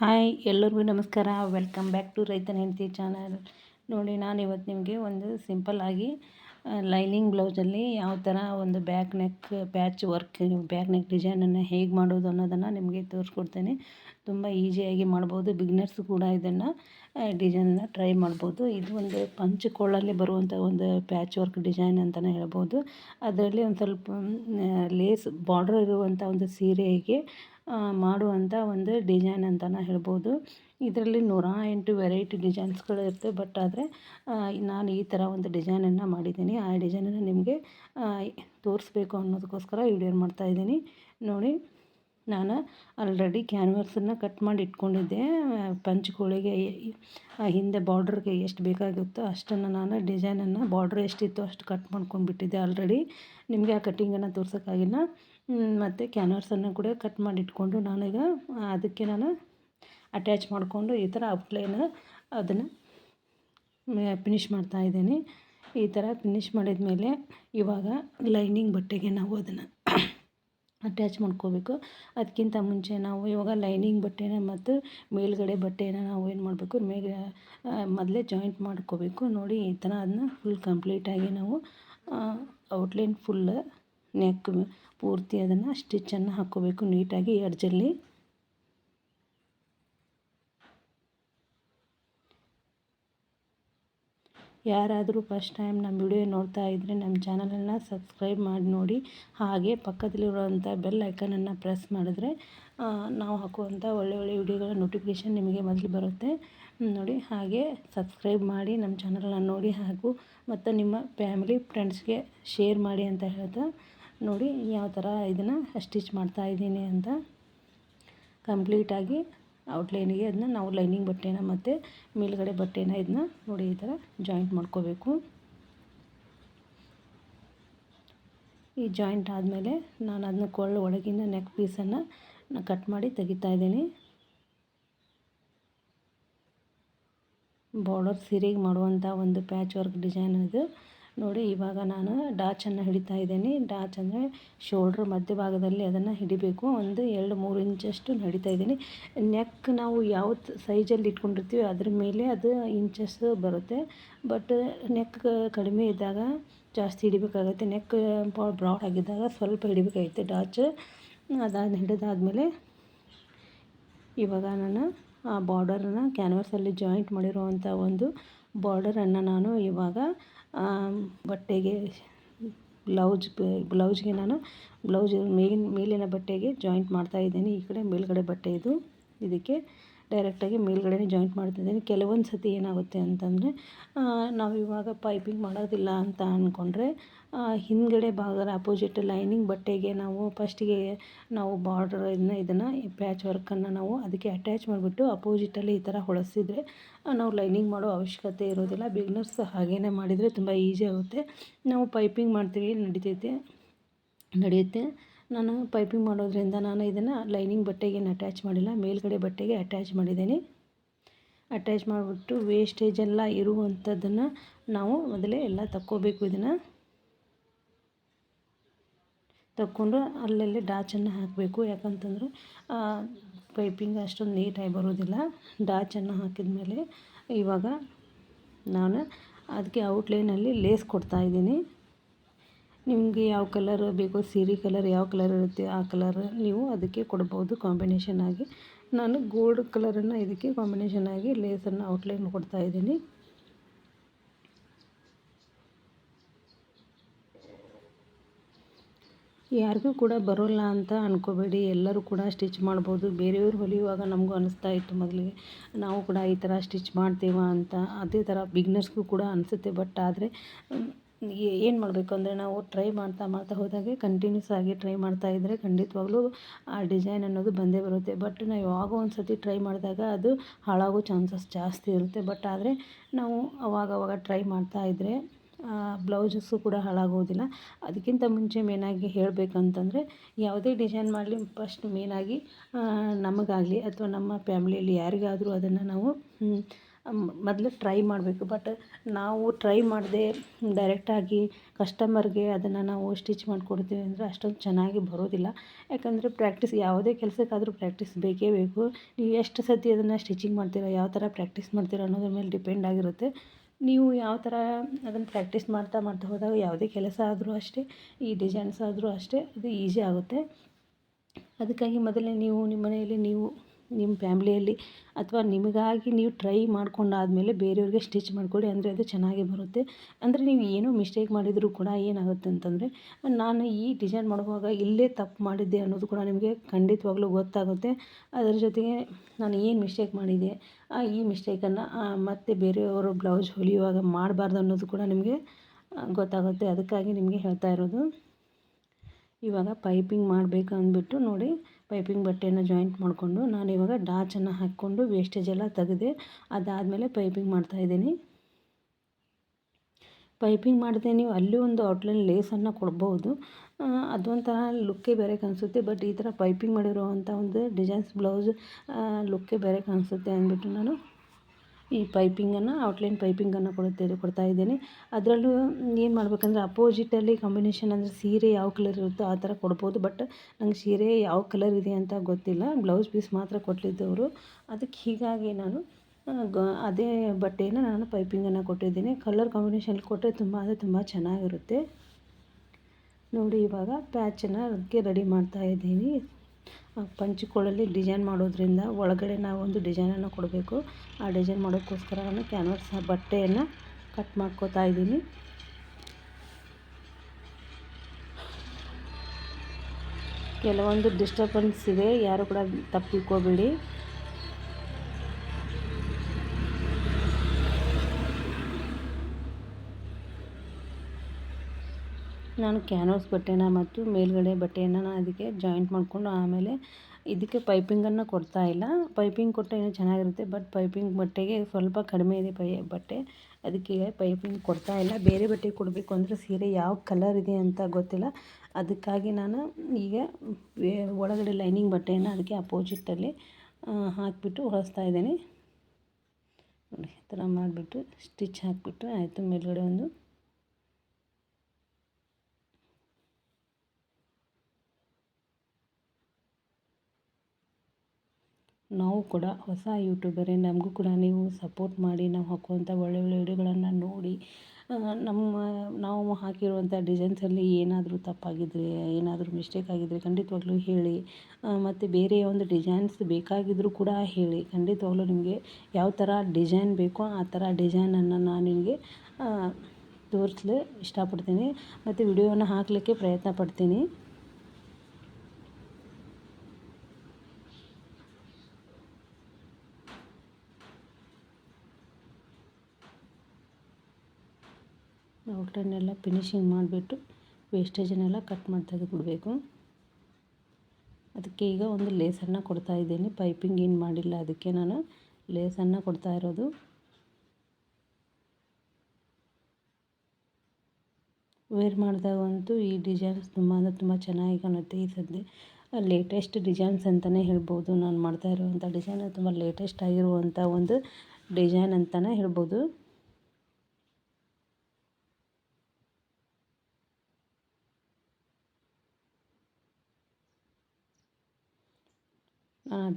Hi, ಎಲ್ಲರಿಗೂ ನಮಸ್ಕಾರ. Welcome back to ರೈತನ ಹೆಂಡತಿ ಚಾನಲ್ ನೋಡಿ, ನಾನು ಇವತ್ತು ನಿಮಗೆ ಒಂದು ಸಿಂಪಲ್ಲಾಗಿ ಲೈನಿಂಗ್ ಬ್ಲೌಸಲ್ಲಿ ಯಾವ ಥರ ಒಂದು back neck patch work back neck ಡಿಸೈನನ್ನು ಹೇಗೆ ಮಾಡೋದು ಅನ್ನೋದನ್ನು ನಿಮಗೆ ತೋರಿಸ್ಕೊಡ್ತೇನೆ. ತುಂಬ ಈಸಿಯಾಗಿ ಮಾಡ್ಬೋದು. ಬಿಗ್ನರ್ಸ್ ಕೂಡ ಇದನ್ನು ಡಿಸೈನನ್ನು ಟ್ರೈ ಮಾಡ್ಬೋದು. ಇದು ಒಂದು ಪಂಚಕೊಳ್ಳಲ್ಲಿ ಬರುವಂಥ ಒಂದು ಪ್ಯಾಚ್ ವರ್ಕ್ ಡಿಸೈನ್ ಅಂತಲೇ ಹೇಳ್ಬೋದು. ಅದರಲ್ಲಿ ಒಂದು ಸ್ವಲ್ಪ ಲೇಸ್ ಬಾರ್ಡರ್ ಇರುವಂಥ ಒಂದು ಸೀರೆಗೆ ಮಾಡುವಂಥ ಒಂದು ಡಿಸೈನ್ ಅಂತಲೇ ಹೇಳ್ಬೋದು. ಇದರಲ್ಲಿ ನೂರ ಎಂಟು ವೆರೈಟಿ ಡಿಸೈನ್ಸ್ಗಳು ಇರ್ತವೆ ಬಟ್ ಆದರೆ ನಾನು ಈ ಥರ ಒಂದು ಡಿಸೈನನ್ನು ಮಾಡಿದ್ದೀನಿ. ಆ ಡಿಸೈನನ್ನು ನಿಮಗೆ ತೋರಿಸ್ಬೇಕು ಅನ್ನೋದಕ್ಕೋಸ್ಕರ ವಿಡಿಯೋ ಮಾಡ್ತಾಯಿದ್ದೀನಿ ನೋಡಿ, ನಾನು ಆಲ್ರೆಡಿ ಕ್ಯಾನ್ವರ್ಸನ್ನು ಕಟ್ ಮಾಡಿ ಇಟ್ಕೊಂಡಿದ್ದೆ. ಪಂಚಕೋಳಿಗೆ ಹಿಂದೆ ಬಾರ್ಡ್ರಿಗೆ ಎಷ್ಟು ಬೇಕಾಗುತ್ತೋ ಅಷ್ಟನ್ನು ನಾನು ಡಿಸೈನನ್ನು ಬಾರ್ಡ್ರ್ ಎಷ್ಟಿತ್ತು ಅಷ್ಟು ಕಟ್ ಮಾಡ್ಕೊಂಡ್ಬಿಟ್ಟಿದ್ದೆ ಆಲ್ರೆಡಿ ನಿಮಗೆ ಆ ಕಟ್ಟಿಂಗನ್ನು ತೋರ್ಸೋಕ್ಕಾಗಿಲ್ಲ. ಮತ್ತು ಕ್ಯಾನ್ವರ್ಸನ್ನು ಕೂಡ ಕಟ್ ಮಾಡಿ ಇಟ್ಕೊಂಡು ನಾನೀಗ ಅದಕ್ಕೆ ನಾನು ಅಟ್ಯಾಚ್ ಮಾಡಿಕೊಂಡು ಈ ಥರ ಔಟ್ಲೈನ್ ಅದನ್ನು ಫಿನಿಷ್ ಮಾಡ್ತಾಯಿದ್ದೀನಿ ಈ ಥರ ಫಿನಿಷ್ ಮಾಡಿದ ಮೇಲೆ ಇವಾಗ ಲೈನಿಂಗ್ ಬಟ್ಟೆಗೆ ನಾವು ಅದನ್ನು ಅಟ್ಯಾಚ್ ಮಾಡ್ಕೋಬೇಕು. ಅದಕ್ಕಿಂತ ಮುಂಚೆ ನಾವು ಇವಾಗ ಲೈನಿಂಗ್ ಬಟ್ಟೆನ ಮತ್ತು ಮೇಲ್ಗಡೆ ಬಟ್ಟೆನ ನಾವು ಏನು ಮಾಡಬೇಕು ಮೇ ಮೊದಲೇ ಜಾಯಿಂಟ್ ಮಾಡ್ಕೋಬೇಕು. ನೋಡಿ ಈ ಥರ ಅದನ್ನ ಫುಲ್ ಕಂಪ್ಲೀಟಾಗಿ ನಾವು ಔಟ್ಲೈನ್ ಫುಲ್ ನೆಕ್ ಪೂರ್ತಿ ಅದನ್ನು ಸ್ಟಿಚ್ಚನ್ನು ಹಾಕ್ಕೋಬೇಕು ನೀಟಾಗಿ ಎಡ್ಜಲ್ಲಿ ಯಾರಾದರೂ ಫಸ್ಟ್ ಟೈಮ್ ನಮ್ಮ ವಿಡಿಯೋ ನೋಡ್ತಾ ಇದ್ದರೆ ನಮ್ಮ ಚಾನಲನ್ನು ಸಬ್ಸ್ಕ್ರೈಬ್ ಮಾಡಿ ನೋಡಿ. ಹಾಗೆ ಪಕ್ಕದಲ್ಲಿರುವಂಥ ಬೆಲ್ ಐಕನನ್ನು ಪ್ರೆಸ್ ಮಾಡಿದ್ರೆ ನಾವು ಹಾಕುವಂಥ ಒಳ್ಳೆ ಒಳ್ಳೆ ವಿಡಿಯೋಗಳ ನೋಟಿಫಿಕೇಷನ್ ನಿಮಗೆ ಮೊದಲು ಬರುತ್ತೆ. ನೋಡಿ, ಹಾಗೆ ಸಬ್ಸ್ಕ್ರೈಬ್ ಮಾಡಿ ನಮ್ಮ ಚಾನಲನ್ನು ನೋಡಿ ಹಾಗೂ ಮತ್ತು ನಿಮ್ಮ ಫ್ಯಾಮಿಲಿ ಫ್ರೆಂಡ್ಸ್ಗೆ ಶೇರ್ ಮಾಡಿ ಅಂತ ಹೇಳ್ತಾ ನೋಡಿ ಯಾವ ಥರ ಇದನ್ನು ಸ್ಟಿಚ್ ಮಾಡ್ತಾಯಿದ್ದೀನಿ ಅಂತ. ಕಂಪ್ಲೀಟಾಗಿ ಔಟ್ಲೈನಿಗೆ ಅದನ್ನ ನಾವು ಲೈನಿಂಗ್ ಬಟ್ಟೆನ ಮತ್ತು ಮೇಲುಗಡೆ ಬಟ್ಟೆನ ಇದನ್ನ ನೋಡಿ ಈ ಥರ ಜಾಯಿಂಟ್ ಮಾಡ್ಕೋಬೇಕು. ಈ ಜಾಯಿಂಟ್ ಆದಮೇಲೆ ನಾನು ಅದನ್ನ ಕೊಳ್ಳ ಒಳಗಿನ ನೆಕ್ ಪೀಸನ್ನು ಕಟ್ ಮಾಡಿ ತೆಗಿತಾ ಇದ್ದೀನಿ. ಬಾರ್ಡರ್ ಸೀರೆಗೆ ಮಾಡುವಂಥ ಒಂದು ಪ್ಯಾಚ್ ವರ್ಕ್ ಡಿಸೈನ್ ಇದು. ನೋಡಿ, ಇವಾಗ ನಾನು ಡಾಚನ್ನು ಹಿಡಿತಾ ಇದ್ದೀನಿ. ಡಾಚ್ ಅಂದರೆ ಶೋಲ್ಡ್ರ್ ಮಧ್ಯಭಾಗದಲ್ಲಿ ಅದನ್ನು ಹಿಡಿಬೇಕು. ಒಂದು ಎರಡು ಮೂರು ಇಂಚಷ್ಟು ಹಿಡಿತಾ ಇದ್ದೀನಿ. ನೆಕ್ ನಾವು ಯಾವ ಸೈಜಲ್ಲಿ ಇಟ್ಕೊಂಡಿರ್ತೀವಿ ಅದ್ರ ಮೇಲೆ ಅದು ಇಂಚಸ್ ಬರುತ್ತೆ. ಬಟ್ ನೆಕ್ ಕಡಿಮೆ ಇದ್ದಾಗ ಜಾಸ್ತಿ ಹಿಡಿಬೇಕಾಗುತ್ತೆ. ನೆಕ್ ಬ್ರಾಡ್ ಆಗಿದ್ದಾಗ ಸ್ವಲ್ಪ ಹಿಡಿಬೇಕಾಗುತ್ತೆ ಡಾಚ್. ಅದಾದ ಹಿಡಿದಾದಮೇಲೆ ಇವಾಗ ನಾನು ಆ ಬಾರ್ಡರನ್ನು ಕ್ಯಾನ್ವಸಲ್ಲಿ ಜಾಯಿಂಟ್ ಮಾಡಿರುವಂಥ ಒಂದು ಬಾರ್ಡರನ್ನು ನಾನು ಇವಾಗ ಬಟ್ಟೆಗೆ ಬ್ಲೌಜ್, ಬ್ಲೌಜ್ಗೆ ನಾನು ಬ್ಲೌಸ್ ಮೇಲಿನ ಮೇಲಿನ ಬಟ್ಟೆಗೆ ಜಾಯಿಂಟ್ ಮಾಡ್ತಾಯಿದ್ದೀನಿ ಈ ಕಡೆ ಮೇಲುಗಡೆ ಬಟ್ಟೆ ಇದು. ಇದಕ್ಕೆ ಡೈರೆಕ್ಟಾಗಿ ಮೇಲ್ಗಡೆನೇ ಜಾಯಿಂಟ್ ಮಾಡ್ತಿದ್ದೀನಿ. ಕೆಲವೊಂದು ಸತಿ ಏನಾಗುತ್ತೆ ಅಂತಂದರೆ ನಾವು ಇವಾಗ ಪೈಪಿಂಗ್ ಮಾಡೋದಿಲ್ಲ ಅಂತ ಅಂದ್ಕೊಂಡ್ರೆ ಹಿಂದ್ಗಡೆ ಭಾಗದ ಅಪೋಸಿಟ್ ಲೈನಿಂಗ್ ಬಟ್ಟೆಗೆ ನಾವು ಫಸ್ಟಿಗೆ ನಾವು ಬಾರ್ಡ್ರ್ ಇದನ್ನ ಇದನ್ನು ಪ್ಯಾಚ್ ವರ್ಕನ್ನು ನಾವು ಅದಕ್ಕೆ ಅಟ್ಯಾಚ್ ಮಾಡಿಬಿಟ್ಟು ಅಪೋಸಿಟಲ್ಲಿ ಈ ಥರ ಹೊಳಸಿದ್ರೆ ನಾವು ಲೈನಿಂಗ್ ಮಾಡೋ ಅವಶ್ಯಕತೆ ಇರೋದಿಲ್ಲ. ಬಿಗ್ನರ್ಸ್ ಹಾಗೇ ಮಾಡಿದರೆ ತುಂಬ ಈಸಿ ಆಗುತ್ತೆ. ನಾವು ಪೈಪಿಂಗ್ ಮಾಡ್ತೀವಿ, ನಡಿತೈತೆ, ನಡೆಯುತ್ತೆ. ನಾನು ಪೈಪಿಂಗ್ ಮಾಡೋದ್ರಿಂದ ನಾನು ಇದನ್ನು ಲೈನಿಂಗ್ ಬಟ್ಟೆಗೆ ಅಟ್ಯಾಚ್ ಮಾಡಿಲ್ಲ, ಮೇಲ್ಗಡೆ ಬಟ್ಟೆಗೆ ಅಟ್ಯಾಚ್ ಮಾಡಿದ್ದೀನಿ. ಅಟ್ಯಾಚ್ ಮಾಡಿಬಿಟ್ಟು ವೇಸ್ಟೇಜ್ ಎಲ್ಲ ಇರುವಂಥದ್ದನ್ನು ನಾವು ಮೊದಲೇ ಎಲ್ಲ ತಕ್ಕೋಬೇಕು ಇದನ್ನು. ತಕ್ಕೊಂಡು ಅಲ್ಲಲ್ಲಿ ಡಾಚನ್ನು ಹಾಕಬೇಕು, ಯಾಕಂತಂದರೆ ಪೈಪಿಂಗ್ ಅಷ್ಟೊಂದು ನೀಟಾಗಿ ಬರೋದಿಲ್ಲ. ಡಾಚನ್ನು ಹಾಕಿದ ಮೇಲೆ ಇವಾಗ ನಾನು ಅದಕ್ಕೆ ಔಟ್ಲೈನಲ್ಲಿ ಲೇಸ್ ಕೊಡ್ತಾಯಿದ್ದೀನಿ ನಿಮಗೆ ಯಾವ ಕಲರ್ ಬೇಕೋ ಸೀರೆ ಕಲರ್ ಯಾವ ಕಲರ್ ಇರುತ್ತೆ ಆ ಕಲರ್ ನೀವು ಅದಕ್ಕೆ ಕೊಡ್ಬೋದು ಕಾಂಬಿನೇಷನ್ ಆಗಿ. ನಾನು ಗೋಲ್ಡ್ ಕಲರನ್ನು ಇದಕ್ಕೆ ಕಾಂಬಿನೇಷನ್ ಆಗಿ ಲೇಸನ್ನು ಔಟ್ಲೈನ್ ಕೊಡ್ತಾ ಇದ್ದೀನಿ. ಯಾರಿಗೂ ಕೂಡ ಬರೋಲ್ಲ ಅಂತ ಅಂದ್ಕೋಬೇಡಿ ಎಲ್ಲರೂ ಕೂಡ ಸ್ಟಿಚ್ ಮಾಡ್ಬೋದು. ಬೇರೆಯವ್ರು ಹೊಲಿಯುವಾಗ ನಮಗೂ ಅನಿಸ್ತಾ ಇತ್ತು ಮೊದಲಿಗೆ. ನಾವು ಕೂಡ ಈ ಥರ ಸ್ಟಿಚ್ ಮಾಡ್ತೀವ ಅಂತ. ಅದೇ ಥರ ಬಿಗ್ನರ್ಸ್ಗೂ ಕೂಡ ಅನಿಸುತ್ತೆ. ಬಟ್ ಆದರೆ ಏನು ಮಾಡಬೇಕು ಅಂದರೆ ನಾವು ಟ್ರೈ ಮಾಡ್ತಾ ಮಾಡ್ತಾ ಹೋದಾಗೆ ಕಂಟಿನ್ಯೂಸ್ ಆಗಿ ಟ್ರೈ ಮಾಡ್ತಾ ಇದ್ದರೆ ಖಂಡಿತವಾಗ್ಲೂ ಆ ಡಿಸೈನ್ ಅನ್ನೋದು ಬಂದೇ ಬರುತ್ತೆ. ಬಟ್ ನಾವು ಯಾವಾಗೋ ಒಂದು ಸತಿ ಟ್ರೈ ಮಾಡಿದಾಗ ಅದು ಹಾಳಾಗೋ ಚಾನ್ಸಸ್ ಜಾಸ್ತಿ ಇರುತ್ತೆ. ಬಟ್ ಆದರೆ ನಾವು ಅವಾಗವಾಗ ಟ್ರೈ ಮಾಡ್ತಾ ಇದ್ದರೆ ಬ್ಲೌಸಸ್ಸು ಕೂಡ ಹಾಳಾಗೋದಿಲ್ಲ. ಅದಕ್ಕಿಂತ ಮುಂಚೆ ಮೇನಾಗಿ ಹೇಳಬೇಕಂತಂದರೆ ಯಾವುದೇ ಡಿಸೈನ್ ಮಾಡಲಿ ಫಸ್ಟ್ ಮೇನಾಗಿ ನಮಗಾಗಲಿ ಅಥವಾ ನಮ್ಮ ಫ್ಯಾಮಿಲಿಯಲ್ಲಿ ಯಾರಿಗಾದರೂ ಅದನ್ನು ನಾವು ಮೊದಲು ಟ್ರೈ ಮಾಡಬೇಕು. ಬಟ್ ನಾವು ಟ್ರೈ ಮಾಡದೆ ಡೈರೆಕ್ಟಾಗಿ ಕಸ್ಟಮರ್ಗೆ ಅದನ್ನು ನಾವು ಸ್ಟಿಚ್ ಮಾಡಿಕೊಡ್ತೀವಿ ಅಂದರೆ ಅಷ್ಟೊಂದು ಚೆನ್ನಾಗಿ ಬರೋದಿಲ್ಲ. ಯಾಕಂದರೆ ಪ್ರಾಕ್ಟೀಸ್ ಯಾವುದೇ ಕೆಲಸಕ್ಕಾದರೂ ಪ್ರಾಕ್ಟೀಸ್ ಬೇಕೇ ಬೇಕು. ನೀವು ಎಷ್ಟು ಸತಿ ಅದನ್ನು ಸ್ಟಿಚಿಂಗ್ ಮಾಡ್ತೀರಾ, ಯಾವ ಥರ ಪ್ರಾಕ್ಟೀಸ್ ಮಾಡ್ತೀರಾ ಅನ್ನೋದ್ರ ಮೇಲೆ ಡಿಪೆಂಡ್ ಆಗಿರುತ್ತೆ. ನೀವು ಯಾವ ಥರ ಅದನ್ನು ಪ್ರಾಕ್ಟೀಸ್ ಮಾಡ್ತಾ ಮಾಡ್ತಾ ಹೋದಾಗ ಯಾವುದೇ ಕೆಲಸ ಆದರೂ ಅಷ್ಟೇ, ಈ ಡಿಸೈನ್ಸ್ ಆದರೂ ಅಷ್ಟೇ, ಅದು ಈಸಿ ಆಗುತ್ತೆ. ಅದಕ್ಕಾಗಿ ಮೊದಲೇ ನೀವು ನಿಮ್ಮ ಮನೆಯಲ್ಲಿ ನೀವು ನಿಮ್ಮ ಫ್ಯಾಮ್ಲಿಯಲ್ಲಿ ಅಥವಾ ನಿಮಗಾಗಿ ನೀವು ಟ್ರೈ ಮಾಡ್ಕೊಂಡಾದಮೇಲೆ ಬೇರೆಯವ್ರಿಗೆ ಸ್ಟಿಚ್ ಮಾಡಿಕೊಡಿ ಅಂದರೆ ಅದು ಚೆನ್ನಾಗಿ ಬರುತ್ತೆ. ಅಂದರೆ ನೀವು ಏನೋ ಮಿಸ್ಟೇಕ್ ಮಾಡಿದರೂ ಕೂಡ ಏನಾಗುತ್ತೆ ಅಂತಂದರೆ, ನಾನು ಈ ಡಿಸೈನ್ ಮಾಡುವಾಗ ಇಲ್ಲೇ ತಪ್ಪು ಮಾಡಿದ್ದೆ ಅನ್ನೋದು ಕೂಡ ನಿಮಗೆ ಖಂಡಿತವಾಗ್ಲೂ ಗೊತ್ತಾಗುತ್ತೆ. ಅದರ ಜೊತೆಗೆ ನಾನು ಏನು ಮಿಸ್ಟೇಕ್ ಮಾಡಿದೆ ಈ ಮಿಸ್ಟೇಕನ್ನು ಮತ್ತೆ ಬೇರೆಯವರು ಬ್ಲೌಸ್ ಹೊಲಿಯುವಾಗ ಮಾಡಬಾರ್ದು ಅನ್ನೋದು ಕೂಡ ನಿಮಗೆ ಗೊತ್ತಾಗುತ್ತೆ. ಅದಕ್ಕಾಗಿ ನಿಮಗೆ ಹೇಳ್ತಾ ಇರೋದು ಇವಾಗ ಪೈಪಿಂಗ್ ಮಾಡಬೇಕು ಅಂದ್ಬಿಟ್ಟು ನೋಡಿ ಪೈಪಿಂಗ್ ಬಟ್ಟೆಯನ್ನು ಜಾಯಿಂಟ್ ಮಾಡಿಕೊಂಡು ನಾನು ಇವಾಗ ಡಾಚನ್ನು ಹಾಕ್ಕೊಂಡು ವೇಸ್ಟೇಜ್ ಎಲ್ಲ ತೆಗೆದೆ ಅದಾದಮೇಲೆ ಪೈಪಿಂಗ್ ಮಾಡ್ತಾಯಿದ್ದೀನಿ ಪೈಪಿಂಗ್ ಮಾಡಿದೆ ನೀವು ಅಲ್ಲಿ ಒಂದು ಔಟ್ಲೈನ್ ಲೇಸನ್ನು ಕೊಡ್ಬೋದು. ಅದೊಂಥರ ಲುಕ್ಕೇ ಬೇರೆ ಕಾಣಿಸುತ್ತೆ ಬಟ್ ಈ ಥರ ಪೈಪಿಂಗ್ ಮಾಡಿರುವಂಥ ಒಂದು ಡಿಸೈನ್ಸ್ ಬ್ಲೌಸ್ ಲುಕ್ಕೇ ಬೇರೆ ಕಾಣಿಸುತ್ತೆ ಅಂದ್ಬಿಟ್ಟು ನಾನು ಈ ಪೈಪಿಂಗನ್ನು, ಔಟ್ಲೈನ್ ಪೈಪಿಂಗನ್ನು ಕೊಡುತ್ತೇನೆ ಕೊಡ್ತಾ ಇದ್ದೇನೆ. ಅದರಲ್ಲೂ ಏನು ಮಾಡಬೇಕಂದ್ರೆ ಅಪೋಸಿಟಲ್ಲಿ ಕಾಂಬಿನೇಷನ್ ಅಂದರೆ ಸೀರೆ ಯಾವ ಕಲರ್ ಇರುತ್ತೋ ಆ ಥರ ಕೊಡ್ಬೋದು. ಬಟ್ ನಂಗೆ ಸೀರೆ ಯಾವ ಕಲರ್ ಇದೆ ಅಂತ ಗೊತ್ತಿಲ್ಲ. ಬ್ಲೌಸ್ ಪೀಸ್ ಮಾತ್ರ ಕೊಟ್ಟಿದ್ದವರು. ಅದಕ್ಕೆ ಹೀಗಾಗಿ ನಾನು ಅದೇ ಬಟ್ಟೆಯನ್ನು ನಾನು ಪೈಪಿಂಗನ್ನು ಕೊಟ್ಟಿದ್ದೀನಿ. ಕಲರ್ ಕಾಂಬಿನೇಷನ್ ಕೊಟ್ಟರೆ ತುಂಬ ಅಂದರೆ ತುಂಬ ಚೆನ್ನಾಗಿರುತ್ತೆ. ನೋಡಿ ಇವಾಗ ಪ್ಯಾಚನ್ನು ಅದಕ್ಕೆ ರೆಡಿ ಮಾಡ್ತಾ ಇದ್ದೀನಿ. ಪಂಚಕೊಳ್ಳಲ್ಲಿ ಡಿಸೈನ್ ಮಾಡೋದ್ರಿಂದ ಒಳಗಡೆ ನಾವು ಒಂದು ಡಿಸೈನನ್ನು ಕೊಡಬೇಕು. ಆ ಡಿಸೈನ್ ಮಾಡೋಕ್ಕೋಸ್ಕರ ನಾನು ಕ್ಯಾನ್ವಾಸ್ ಬಟ್ಟೆಯನ್ನು ಕಟ್ ಮಾಡ್ಕೋತಾ ಇದ್ದೀನಿ. ಕೆಲವೊಂದು ಡಿಸ್ಟರ್ಬೆನ್ಸ್ ಇದೆ, ಯಾರು ಕೂಡ ತಪ್ಪಿಕೋಬೇಡಿ. ನಾನು ಕ್ಯಾನ್ವಾಸ್ ಬಟ್ಟೆನ ಮತ್ತು ಮೇಲ್ಗಡೆ ಬಟ್ಟೆಯನ್ನು ನಾನು ಅದಕ್ಕೆ ಜಾಯಿಂಟ್ ಮಾಡಿಕೊಂಡು ಆಮೇಲೆ ಇದಕ್ಕೆ ಪೈಪಿಂಗನ್ನು ಕೊಡ್ತಾ ಇಲ್ಲ. ಪೈಪಿಂಗ್ ಕೊಟ್ಟರೆ ಇನ್ನೂ ಚೆನ್ನಾಗಿರುತ್ತೆ, ಬಟ್ ಪೈಪಿಂಗ್ ಬಟ್ಟೆಗೆ ಸ್ವಲ್ಪ ಕಡಿಮೆ ಇದೆ ಪೈ, ಬಟ್ಟೆ. ಅದಕ್ಕೆ ಪೈಪಿಂಗ್ ಕೊಡ್ತಾ ಇಲ್ಲ. ಬೇರೆ ಬಟ್ಟೆ ಕೊಡಬೇಕು ಅಂದರೆ ಸೀರೆ ಯಾವ ಕಲರ್ ಇದೆ ಅಂತ ಗೊತ್ತಿಲ್ಲ. ಅದಕ್ಕಾಗಿ ನಾನು ಈಗ ಒಳಗಡೆ ಲೈನಿಂಗ್ ಬಟ್ಟೆಯನ್ನು ಅದಕ್ಕೆ ಅಪೋಸಿಟಲ್ಲಿ ಹಾಕಿಬಿಟ್ಟು ಹೊಲಿಸ್ತಾ ಇದ್ದೀನಿ. ನೋಡಿ, ಈ ಥರ ಮಾಡಿಬಿಟ್ಟು ಸ್ಟಿಚ್ ಹಾಕಿಬಿಟ್ಟು ಆಯಿತು. ಮೇಲುಗಡೆ ಒಂದು ನಾವು ಕೂಡ ಹೊಸ ಯೂಟ್ಯೂಬರೇ, ನಮಗೂ ಕೂಡ ನೀವು ಸಪೋರ್ಟ್ ಮಾಡಿ, ನಾವು ಹಾಕುವಂಥ ಒಳ್ಳೆ ಒಳ್ಳೆ ವಿಡಿಯೋಗಳನ್ನು ನೋಡಿ ನಮ್ಮ, ನಾವು ಹಾಕಿರುವಂಥ ಡಿಸೈನ್ಸಲ್ಲಿ ಏನಾದರೂ ತಪ್ಪಾಗಿದ್ದರೆ ಏನಾದರೂ ಮಿಸ್ಟೇಕ್ ಆಗಿದ್ದರೆ ಖಂಡಿತವಾಗ್ಲೂ ಹೇಳಿ ಮತ್ತು ಬೇರೆ ಒಂದು ಡಿಸೈನ್ಸ್ ಬೇಕಾಗಿದ್ದರೂ ಕೂಡ ಹೇಳಿ. ಖಂಡಿತವಾಗ್ಲೂ ನಿಮಗೆ ಯಾವ ಥರ ಡಿಸೈನ್ ಬೇಕೋ ಆ ಥರ ಡಿಸೈನನ್ನು ನಾನು ನಿಮಗೆ ತೋರಿಸಲು ಇಷ್ಟಪಡ್ತೀನಿ. ಮತ್ತು ವಿಡಿಯೋವನ್ನು ಹಾಕಲಿಕ್ಕೆ ಪ್ರಯತ್ನ ಪಡ್ತೀನಿ. ಔಟ್ಲೈನೆಲ್ಲ ಫಿನಿಶಿಂಗ್ ಮಾಡಿಬಿಟ್ಟು ವೇಸ್ಟೇಜನ್ನೆಲ್ಲ ಕಟ್ ಮಾಡಿ ತೆಗೆದುಬಿಡಬೇಕು. ಅದಕ್ಕೆ ಈಗ ಒಂದು ಲೇಸನ್ನು ಕೊಡ್ತಾ ಇದ್ದೀನಿ. ಪೈಪಿಂಗ್ ಏನು ಮಾಡಿಲ್ಲ ಅದಕ್ಕೆ ನಾನು ಲೇಸನ್ನು ಕೊಡ್ತಾ ಇರೋದು. ವೇರ್ ಮಾಡಿದಾಗಂತೂ ಈ ಡಿಸೈನ್ಸ್ ತುಂಬ ಅಂದರೆ ತುಂಬ ಚೆನ್ನಾಗಿ ಕಾಣುತ್ತೆ. ಈ ಸದ್ಯ ಲೇಟೆಸ್ಟ್ ಡಿಸೈನ್ಸ್ ಅಂತಲೇ ಹೇಳ್ಬೋದು. ನಾನು ಮಾಡ್ತಾ ಇರುವಂಥ ಡಿಸೈನ್ ತುಂಬ ಲೇಟೆಸ್ಟ್ ಆಗಿರುವಂಥ ಒಂದು ಡಿಸೈನ್ ಅಂತಲೇ ಹೇಳ್ಬೋದು.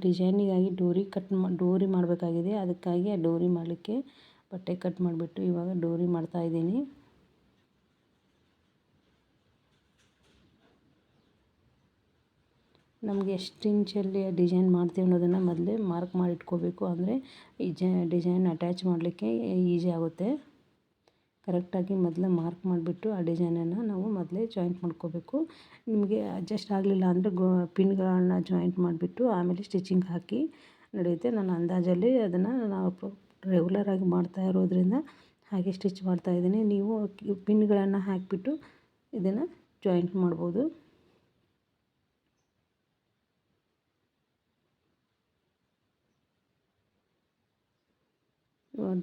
ಡಿಸೈನಿಗಾಗಿ ಡೋರಿ ಕಟ್ ಮಾ, ಡೋರಿ ಮಾಡಬೇಕಾಗಿದೆ. ಅದಕ್ಕಾಗಿ ಆ ಡೋರಿ ಮಾಡಲಿಕ್ಕೆ ಬಟ್ಟೆ ಕಟ್ ಮಾಡಿಬಿಟ್ಟು ಇವಾಗ ಡೋರಿ ಮಾಡ್ತಾ ಇದ್ದೀನಿ. ನಮಗೆ ಎಷ್ಟು ಇಂಚಲ್ಲಿ ಡಿಸೈನ್ ಮಾಡ್ತೀವಿ ಅನ್ನೋದನ್ನು ಮೊದಲೇ ಮಾರ್ಕ್ ಮಾಡಿ ಇಟ್ಕೋಬೇಕು ಅಂದರೆ ಈ ಜ, ಡಿಸೈನ್ ಅಟ್ಯಾಚ್ ಮಾಡಲಿಕ್ಕೆ ಈಸಿ ಆಗುತ್ತೆ. ಕರೆಕ್ಟಾಗಿ ಮೊದಲೇ ಮಾರ್ಕ್ ಮಾಡಿಬಿಟ್ಟು ಆ ಡಿಸೈನನ್ನು ನಾವು ಮೊದಲೇ ಜಾಯಿಂಟ್ ಮಾಡ್ಕೋಬೇಕು. ನಿಮಗೆ ಅಡ್ಜಸ್ಟ್ ಆಗಲಿಲ್ಲ ಅಂದರೆ ಗೋ, ಪಿನ್ಗಳನ್ನು ಜಾಯಿಂಟ್ ಮಾಡಿಬಿಟ್ಟು ಆಮೇಲೆ ಸ್ಟಿಚಿಂಗ್ ಹಾಕಿ ನಡೆಯುತ್ತೆ. ನಾನು ಅಂದಾಜಲ್ಲಿ ಅದನ್ನು ನಾವು ರೆಗ್ಯುಲರಾಗಿ ಮಾಡ್ತಾ ಇರೋದ್ರಿಂದ ಹಾಗೆ ಸ್ಟಿಚ್ ಮಾಡ್ತಾಯಿದ್ದೀನಿ ನೀವು ಪಿನ್ಗಳನ್ನು ಹಾಕಿಬಿಟ್ಟು ಇದನ್ನು ಜಾಯಿಂಟ್ ಮಾಡ್ಬೋದು.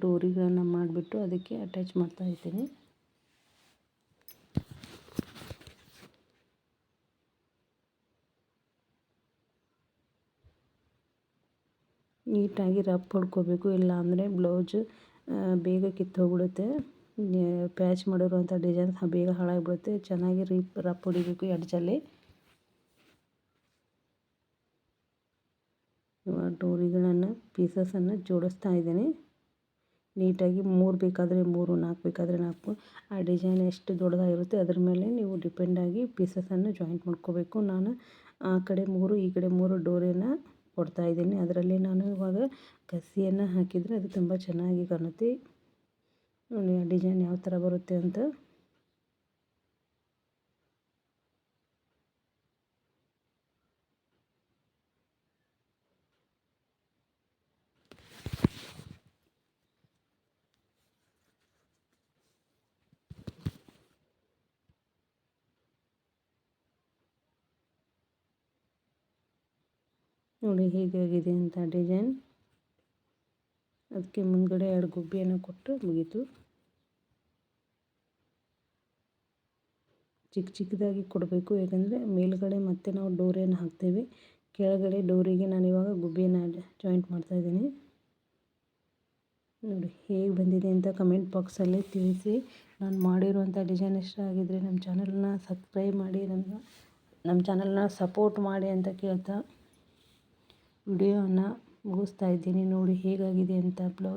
ಡೋರಿಗಳನ್ನು ಮಾಡಿಬಿಟ್ಟು ಅದಕ್ಕೆ ಅಟ್ಯಾಚ್ ಮಾಡ್ತಾ ಇದ್ದೀನಿ. ನೀಟಾಗಿ ರಬ್ ಹೊಡ್ಕೋಬೇಕು, ಇಲ್ಲ ಅಂದರೆ ಬ್ಲೌಜ್ ಬೇಗ ಕಿತ್ತೋಗ್ಬಿಡುತ್ತೆ. ಪ್ಯಾಚ್ ಮಾಡಿರುವಂಥ ಡಿಸೈನ್ ಬೇಗ ಹಾಳಾಗಿಬಿಡುತ್ತೆ. ಚೆನ್ನಾಗಿ ರೀಪ್ ರಪ್ ಹೊಡಿಬೇಕು ಎಡ್ಜಲ್ಲಿ ಇವಾಗ ಡೋರಿಗಳನ್ನು ಪೀಸಸನ್ನು ಜೋಡಿಸ್ತಾ ಇದ್ದೀನಿ. ನೀಟಾಗಿ ಮೂರು ಬೇಕಾದರೆ ಮೂರು, ನಾಲ್ಕು ಬೇಕಾದರೆ ನಾಲ್ಕು. ಆ ಡಿಸೈನ್ ಎಷ್ಟು ದೊಡ್ಡದಾಗಿರುತ್ತೆ ಅದ್ರ ಮೇಲೆ ನೀವು ಡಿಪೆಂಡಾಗಿ ಪೀಸಸನ್ನು ಜಾಯಿಂಟ್ ಮಾಡ್ಕೋಬೇಕು. ನಾನು ಆ ಕಡೆ ಮೂರು, ಈ ಕಡೆ ಮೂರು ಡೋರಿನ ಕೊಡ್ತಾಯಿದ್ದೀನಿ ಅದರಲ್ಲಿ ನಾನು ಇವಾಗ ಕಸಿಯನ್ನು ಹಾಕಿದರೆ ಅದು ತುಂಬ ಚೆನ್ನಾಗಿ ಕಾಣುತ್ತೆ. ನೋಡಿ ಆ ಡಿಸೈನ್ ಯಾವ ಥರ ಬರುತ್ತೆ ಅಂತ. ನೋಡಿ ಹೇಗಾಗಿದೆ ಅಂತ ಡಿಸೈನ್. ಅದಕ್ಕೆ ಮುಂದ್ಗಡೆ ಎರಡು ಗುಬ್ಬಿಯನ್ನು ಕೊಟ್ಟು ಮುಗೀತು. ಚಿಕ್ಕ ಚಿಕ್ಕದಾಗಿ ಕೊಡಬೇಕು, ಯಾಕಂದರೆ ಮೇಲ್ಗಡೆ ಮತ್ತೆ ನಾವು ಡೋರಿಯನ್ನು ಹಾಕ್ತೇವೆ. ಕೆಳಗಡೆ ಡೋರಿಗೆ ನಾನು ಇವಾಗ ಗುಬ್ಬಿಯನ್ನು ಜಾಯಿಂಟ್ ಮಾಡ್ತಾಯಿದ್ದೀನಿ ನೋಡಿ ಹೇಗೆ ಬಂದಿದೆ ಅಂತ ಕಮೆಂಟ್ ಬಾಕ್ಸಲ್ಲಿ ತಿಳಿಸಿ. ನಾನು ಮಾಡಿರುವಂಥ ಡಿಸೈನ್ ಇಷ್ಟ ಆಗಿದ್ದರೆ ನಮ್ಮ ಚಾನಲ್ನ ಸಬ್ಸ್ಕ್ರೈಬ್ ಮಾಡಿ, ನಮ್ಮ ನಮ್ಮ ಚಾನಲ್ನ ಸಪೋರ್ಟ್ ಮಾಡಿ ಅಂತ ಕೇಳ್ತಾ. ವಿಡಿಯೋನ ಮುಗಿಸ್ತಾ ಇದ್ದೀನಿ. ನೋಡಿ ಹೇಗಾಗಿದೆ ಅಂತ ಬ್ಲೌಸ್